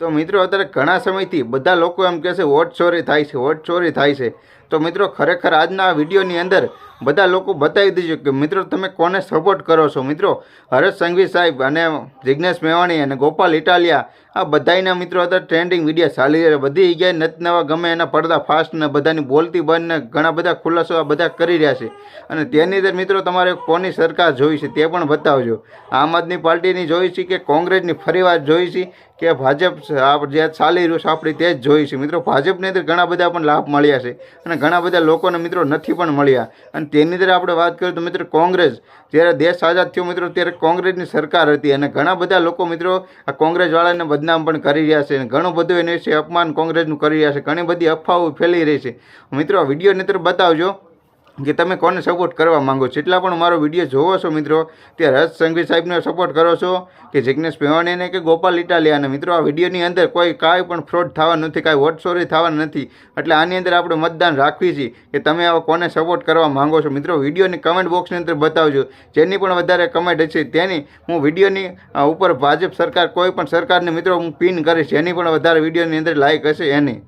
તો મિત્રો, અત્યારે ઘણા સમયથી બધા લોકો એમ કહે છે વોટ ચોરી થાય છે વોટ ચોરી થાય છે. તો મિત્રો ખરેખર આજના આ વિડીયોની અંદર બધા લોકો બતાવી દીધું કે મિત્રો તમે કોને સપોર્ટ કરો છો? મિત્રો, હરેશ સંઘવી સાહેબ અને જિજ્ઞેશ મેવાણી અને ગોપાલ ઇટાલિયા, આ બધાના મિત્રો અત્યારે ટ્રેન્ડિંગ વીડિયો ચાલી રહ્યા. બધી જગ્યાએ નત નવા ગમે એના પડદા ફાસ્ટ ને બધાની બોલતી બંધ ને ઘણા બધા ખુલાસો આ બધા કરી રહ્યા છે. અને તેની અંદર મિત્રો તમારે કોની સરકાર જોઈ છે તે પણ બતાવજો. આમ આદમી પાર્ટીની જોઈ છે કે કોંગ્રેસની ફરીવાર જોઈ છે કે ભાજપ જે ચાલી રહ્યું છે આપણી તે જ જોઈ છે. મિત્રો, ભાજપની અંદર ઘણા બધા પણ લાભ મળ્યા છે. અને ઘણા બધા લોકોને મિત્રો નથી પણ મળ્યા. અને તેની અંદર આપણે વાત કરીએ તો મિત્રો કોંગ્રેસ, જ્યારે દેશ આઝાદ થયો મિત્રો, ત્યારે કોંગ્રેસની સરકાર હતી અને ઘણા બધા લોકો મિત્રો આ કોંગ્રેસવાળાને બદનામ પણ કરી રહ્યા છે અને ઘણું બધું એને વિશે અપમાન કોંગ્રેસનું કરી રહ્યા છે. ઘણી બધી અફવાઓ ફેલી રહી છે. મિત્રો વીડિયો અંદર બતાવજો. કે તમે કોને સપોર્ટ કરવા માંગો છો? જેટલા પણ મારો વીડિયો જોવો છો મિત્રો. તે રજ સંઘવી સાહેબને સપોર્ટ કરો છો કે જિજ્ઞેશ મેવાણીને કે ગોપાલ ઇટાલિયાને. મિત્રો, આ વિડીયોની અંદર કોઈ કાંઈ પણ ફ્રોડ થવા નથી, કાંઈ વોટ ચોરી થવા નથી. એટલે આની અંદર આપણે મતદાન રાખવી છે કે તમે આવા કોને સપોર્ટ કરવા માંગો છો? મિત્રો, વિડીયોની કમેન્ટ બોક્સની અંદર બતાવજો. જેની પણ વધારે કમેન્ટ હશે તેની હું વિડીયોની ઉપર ભાજપ સરકાર, કોઈ પણ સરકારને મિત્રો હું પિન કરીશ. જેની પણ વધારે વિડીયોની અંદર લાઇક હશે એની.